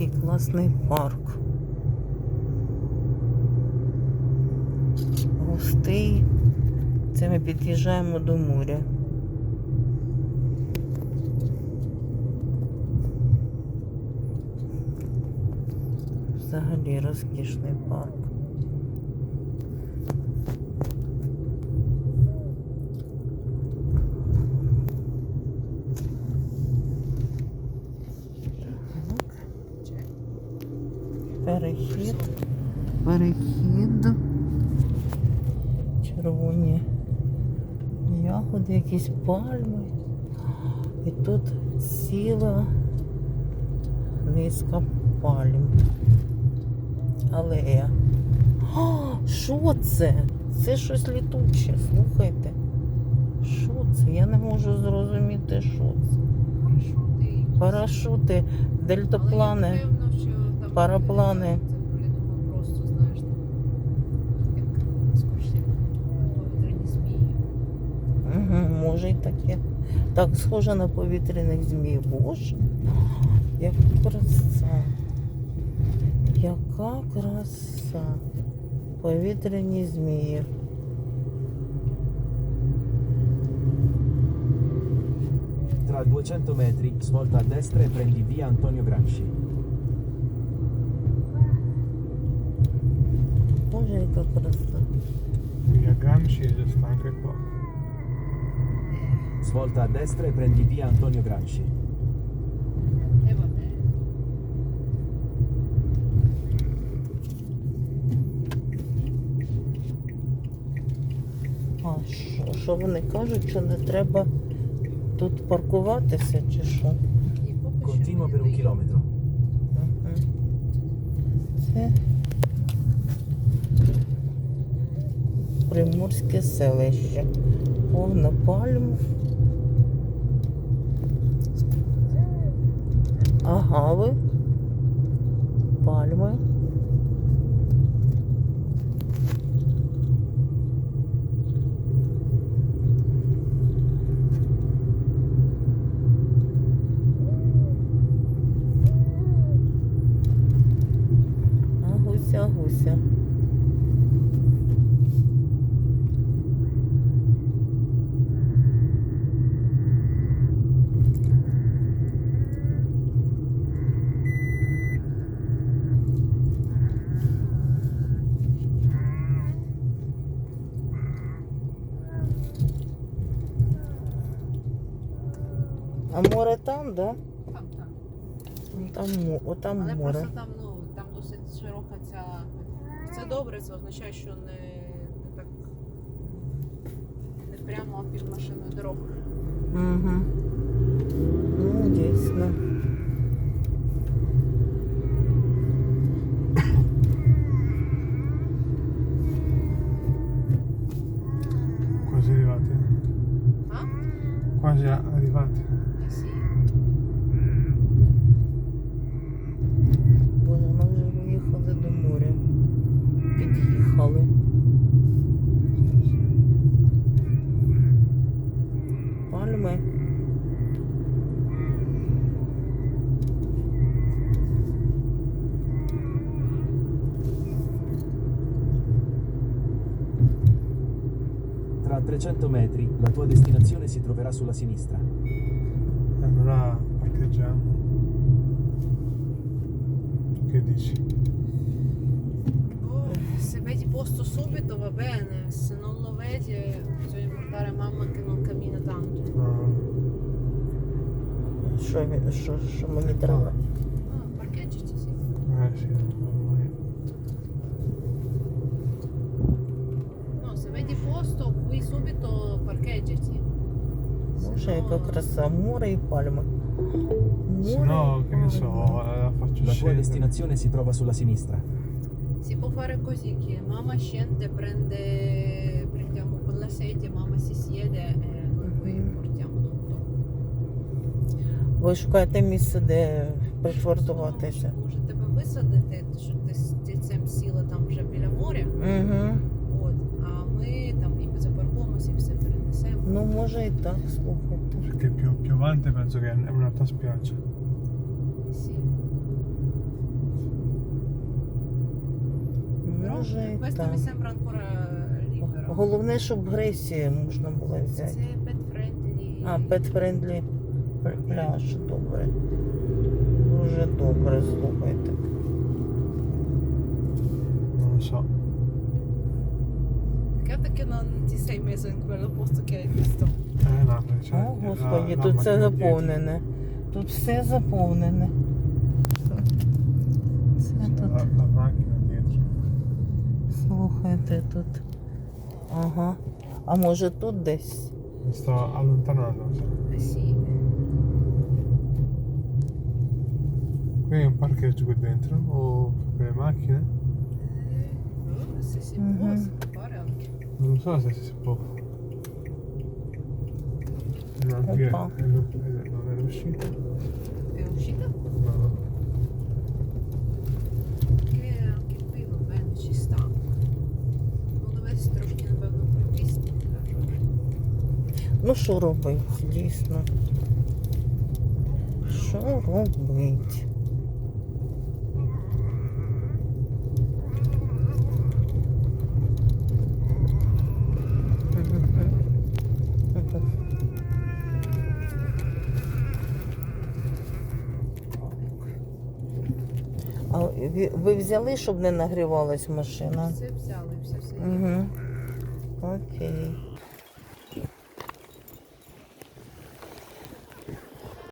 який класний парк. Густий. Це ми під'їжджаємо до моря. Взагалі розкішний парк. Перехід. Перехід. Червоні ягоди, якісь пальми. І тут ціла низка пальм. Алея. А, що це? Це щось літуче, слухайте. Що це? Я не можу зрозуміти, що це. Парашути. Парашути, дельтаплани. Параплани. Це, я просто, знаєш, там, як скоріше, повітряні змії. Угу, може і таке. Так, схоже на повітряних змій. Боже, яка краса. Яка краса. Повітряні змії. Tra 200 metri, svolta a destra e prendi via Antonio Gramsci. Боже, яка краса. Via Gramsci sta anche qua. Svolta a destra e prendi via Antonio Gramsci. E vabbè. А що, що вони кажуть, що не треба тут паркуватися чи що? І поки що Continua мені per un здається, chilometro. Мгм. Це приморське селище. Повно пальм. Агави. Пальми. А гуся. А море там, да? Там, там. Ну, Там, мо- о, там Але море. просто там, ну, там досить широка ця. Це добре, це означає, що не, не так. Не прямо під машиною дорогою. Угу. Ну, дійсно. Quasi arrivati. А? Quasi arrivati. Tra 300 metri, la tua destinazione si troverà sulla sinistra. E allora parcheggiamo. Che dici? Oh, se vedi posto subito va bene, se non lo vedi eh, bisogna guardare mamma che non cammina tanto. No. Що, він- що, що мені треба? Ah, parcheggiati sì. Eh sì, posto qui subito parcheggiati. Se Боже, яка no- краса. Море і пальми. Se Море no, і che ne so, пальми. la faccio La tua scendere. destinazione si trova sulla sinistra. Si può fare così che mamma scende, prende, prendiamo con la sedia, mamma si siede e noi poi Mhm. portiamo tutto. Ви шукаєте місце, де пришвартуватися. Може тебе висадити, може і так слухайте. Perché più, più penso che è un'altra spiaggia. Sì. Може і questo mi sembra ancora libero. Головне, щоб Грецію можна було Це взяти. pet friendly. А, пет-френдлі пляж, добре. Дуже добре, слухайте. Non lo so. Peccato che non ti sei messo in quello posto che hai visto. Eh no, perché c'è О, la тут macchina все заповнене. Тут все заповнене. Це тут, слухайте, тут. Ага. А може тут десь? Mi sto allontanando. mi. Eh sì. Qui è un parcheggio qui dentro o per le macchine? Eh, Se si Mhm. Non so se si. No, qui è, è non è. È uscita? No. Che anche qui va bene, ci sta. Ну, довести трошки, напевно, припісти. Ну що робить, дійсно? Що робить? А ви- взяли, щоб не нагрівалась машина? Все взяли, все, все. Угу. Окей.